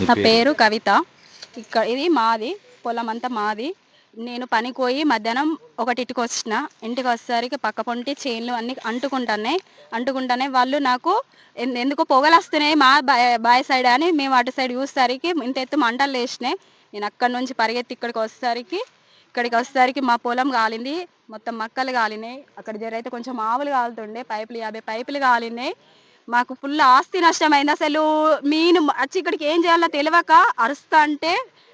నా పేరు? కవిత. ఇక్కడ ఇది మాది పొలం అంతా మాది. నేను పనికి పోయి మధ్యాహ్నం ఒకటింటికి వచ్చిన. ఇంటికి వచ్చేసరికి పక్క పొంటి చైన్లు అన్ని అంటుకుంటున్నాయి అంటుకుంటానే వాళ్ళు నాకు ఎందుకు పొగలు వస్తున్నాయి మా బాయ్ సైడ్ అని మేము అటు సైడ్ చూసేసరికి ఇంత ఎత్తు మంటలు లేచినాయి నేను అక్కడ నుంచి పరిగెత్తి ఇక్కడికి వచ్చేసరికి ఇక్కడికి వచ్చేసరికి మా పొలం కాలింది మొత్తం మక్కలు కాలినాయి అక్కడ జరైతే కొంచెం ఆవులు కాలుతుండే పైపులు యాభై పైపులు కాలినాయి మాకు ఫుల్ ఆస్తి నష్టం అసలు మీను వచ్చి ఇక్కడికి ఏం చేయాలో తెలియక అరుస్తా అంటే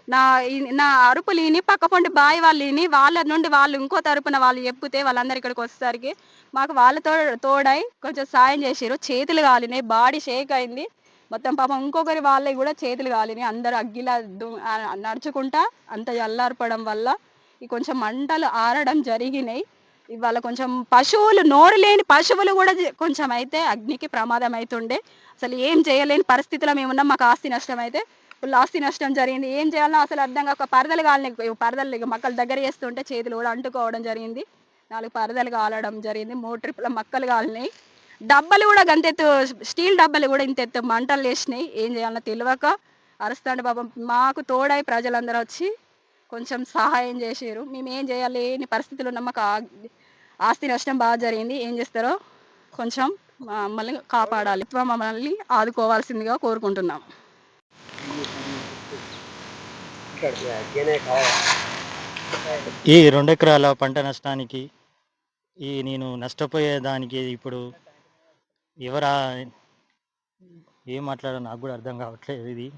నా నా అరుపులు విని పక్క పొంటి బాయ్ వాళ్ళు విని వాళ్ళ నుండి వాళ్ళు ఇంకో తరపున వాళ్ళు చెప్తే వాళ్ళందరూ ఇక్కడికి వచ్చేసరికి మాకు వాళ్ళతో తోడై కొంచెం సాయం చేసారు చేతులు కాలినాయి బాడీ షేక్ అయింది. మొత్తం పాపం ఇంకొకరి వాళ్ళకి కూడా చేతులు కాలినాయి. అందరు అగ్గిలా దు- నడుచుకుంటా అంత చల్లారిపోవడం వల్ల ఈ కొంచెం మంటలు ఆరడం జరిగినాయి. ఇవాళ కొంచెం పశువులు నోరు లేని పశువులు కూడా కొంచెం అయితే అగ్నికి ప్రమాదం అవుతుండే అసలు ఏం చేయలేని పరిస్థితిలో మేము ఉన్నాం. మాకు ఆస్తి నష్టం అయితే ఫుల్ ఆస్తి నష్టం జరిగింది. ఏం చేయాలో అసలు అర్థం కాక పరదలు కాలని పరదలు ఇక మక్కలు దగ్గర చేస్తుంటే చేతులు కూడా అంటుకోవడం జరిగింది. నాలుగు పరదలు కాలడం జరిగింది. మూడు ట్రిప్ల మక్కలు కాలినాయి. డబ్బలు కూడా గంతెత్తు స్టీల్ డబ్బలు కూడా ఇంత ఎత్తు మంటలు వేసినాయి ఏం చేయాలన్నా తెలియక అరుస్తాండి పాపం. మాకు తోడై ప్రజలందరూ వచ్చి కొంచెం సహాయం చేసారు మేము ఏం చేయాలి పరిస్థితులు ఉన్నాం. మాకు ఆస్తి నష్టం బాగా జరిగింది. ఏం చేస్తారో కొంచెం మమ్మల్ని కాపాడాలి. మమ్మల్ని ఆదుకోవాల్సిందిగా కోరుకుంటున్నాం ఈ రెండు ఎకరాల పంట నష్టానికి ఈ నేను నష్టపోయేదానికి ఇప్పుడు ఎవరా ఏం మాట్లాడో నాకు కూడా అర్థం కావట్లేదు ఇది.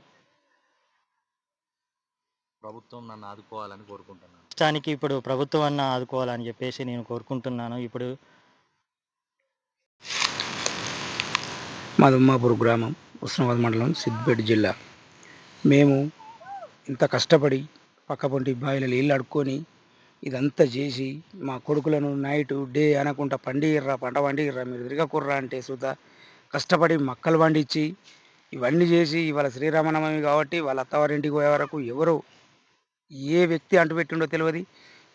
ప్రభుత్వం నన్ను ఆదుకోవాలని కోరుకుంటున్నాను. నష్టానికి ఇప్పుడు ప్రభుత్వం అన్న ఆదుకోవాలని చెప్పేసి నేను కోరుకుంటున్నాను. ఇప్పుడు మాది ఉమ్మాపూర్ గ్రామం ఉస్మానాబాద్ మండలం సిద్దిపేట జిల్లా. మేము ఇంత కష్టపడి పక్కపొంటి బావిలో నీళ్ళు అడుక్కొని ఇదంతా చేసి మా కొడుకులను నైట్ డే అనకుండా పండిగిర్రా పంట పండిగిర్రా మీరు తిరగకుర్రా అంటే సుధా కష్టపడి మక్కలు పండించి ఇవన్నీ చేసి ఇవాళ శ్రీరామనవమి కాబట్టి వాళ్ళ అత్తవారింటికి పోయే వరకు ఎవరు ఏ వ్యక్తి అంటుపెట్టిండో తెలియదు.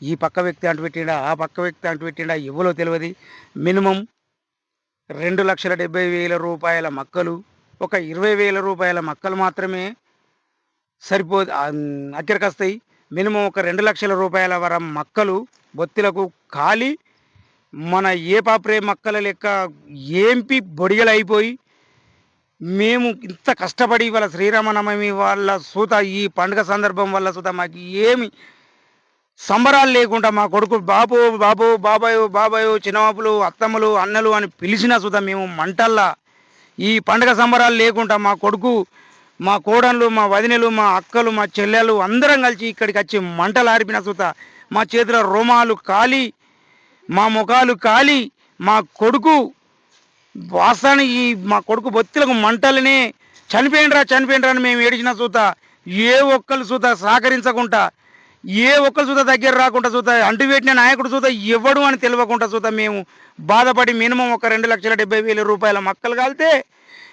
ఈ పక్క వ్యక్తి అంటుపెట్టిండా ఆ పక్క వ్యక్తి అంటుపెట్టిండా ఎవరో తెలియదు. మినిమం రెండు లక్షల డెబ్బై వేల రూపాయల మక్కలు ఒక ఇరవై వేల రూపాయల మక్కలు మాత్రమే సరిపో అక్కడికి వస్తాయి మినిమం ఒక రెండు లక్షల రూపాయల వరం మక్కలు బొత్తిలకు కాలి మన ఏ పాపరే మక్కల లెక్క ఏంపి బొడిగలు అయిపోయి మేము ఇంత కష్టపడి వాళ్ళ శ్రీరామనవమి వాళ్ళ సూత ఈ పండుగ సందర్భం వల్ల సూత మాకు ఏమి సంబరాలు లేకుండా మా కొడుకు బాబు బాబు బాబాయో బాబాయ్ చిన్నవాపులు అత్తమ్మలు అన్నలు అని పిలిచినా సుధా మేము మంటల్లా ఈ పండగ సంబరాలు లేకుండా మా కొడుకు మా కోడన్లు మా వదినలు మా అక్కలు మా చెల్లెలు అందరం కలిసి ఇక్కడికి వచ్చి మంటలు ఆరిపిన సుత. మా చేతిలో రోమాలు కాలి మా ముఖాలు కాలి మా కొడుకు వాసన ఈ మా కొడుకు బొత్తిలకు మంటలని చనిపోయినరా చనిపోయినరా అని మేము ఏడిచిన చూత ఏ ఒక్కరు చూత సహకరించకుండా ఏ ఒక్కరు చూత దగ్గర రాకుండా సూత అంటుపెట్టిన నాయకుడు చూత ఇవ్వడు అని తెలియకుండా చూత మేము బాధపడి మినిమం ఒక రెండు లక్షల డెబ్బై వేల రూపాయల మక్కలు కాలితే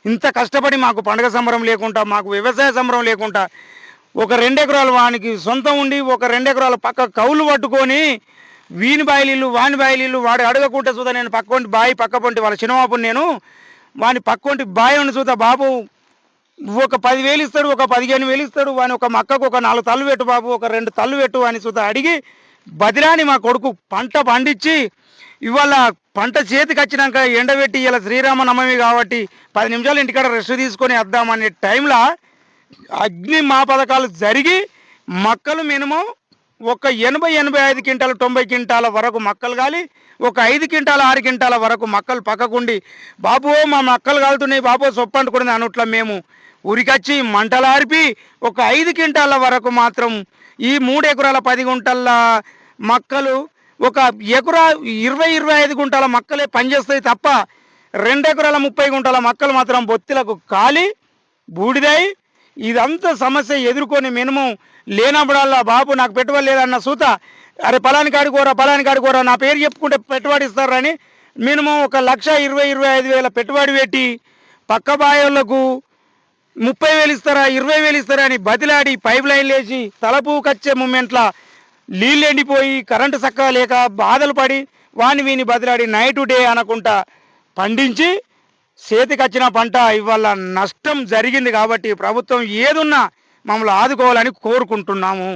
ఇంత కష్టపడి మాకు పండగ సంబరం లేకుండా మాకు వ్యవసాయ సంబరం లేకుండా ఒక రెండు ఎకరాలు వానికి సొంతం ఉండి ఒక రెండు పక్క కౌలు పట్టుకొని వీని బాయిలీలు వాని బాయిలీలు వాడు అడగకుంటే చూద్దా నేను పక్కొంటి బాయి పక్కపొంటి వాళ్ళ చిన్నవాపు నేను. వాని పక్కొంటి బాయి ఉండి చూద్దా బాబు. ఒక పదివేలు ఇస్తాడు ఒక పదిహేను వేలు ఇస్తాడు వాని ఒక మక్కకు ఒక నాలుగు తల్లు పెట్టు బాబు ఒక రెండు తల్లు పెట్టు అని చూద్దా అడిగి బదిలాని మా కొడుకు పంట పండించి ఇవాళ పంట చేతికి వచ్చినాక ఎండబెట్టి ఇలా శ్రీరామనవమి కాబట్టి పది నిమిషాలు ఇంటికాడ రెస్ట్ తీసుకొని వద్దామనే టైంలో అగ్ని మా పథకాలు జరిగి మక్కలు మినిమం ఒక ఎనభై ఎనభై ఐదు క్వింటాల తొంభై క్వింటాల వరకు మక్కలు కాలి ఒక ఐదు క్వింటాల ఆరు క్వింటాల వరకు మక్కలు పక్కకుండి. బాబు మా మక్కలు కాలుతున్నాయి బాబు సొప్పు అంటుకున్నది అనుట్లా మేము ఉరికొచ్చి మంటలార్పి ఒక ఐదు క్వింటాల వరకు మాత్రం ఈ మూడు ఎకరాల పది గుంటల మక్కలు ఒక ఎకరా ఇరవై ఇరవై ఐదు గుంటల మక్కలే పనిచేస్తాయి తప్ప రెండు ఎకరాల ముప్పై గుంటల మక్కలు మాత్రం బొత్తిలకు కాలి బూడిదాయి ఇదంతా సమస్య ఎదుర్కొని మినిమం లేనప్పుడల్లా బాబు నాకు పెట్టుబడి లేదన్న సూత అరే పలాని కాడుకోరా పలాని కాడుకోరా నా పేరు చెప్పుకుంటే పెట్టుబడి ఇస్తారని మినిమం ఒక లక్ష ఇరవై ఇరవై ఐదు వేల పెట్టుబడి పెట్టి పక్క బాయోళ్ళకు ముప్పై వేలు ఇస్తారా ఇరవై వేలు ఇస్తారా అని బతిలాడి పైప్ లైన్ లేచి తలపు కచ్చే మూమెంట్ల నీళ్ళు ఎండిపోయి కరెంటు చక్కగా లేక బాధలు పడి వాని వీని బదిలాడి నైట్ డే అనకుండా పండించి చేతికొచ్చిన పంట ఇవాళ నష్టం జరిగింది కాబట్టి ప్రభుత్వం ఏదున్నా మమ్మల్ని ఆదుకోవాలని కోరుకుంటున్నాము.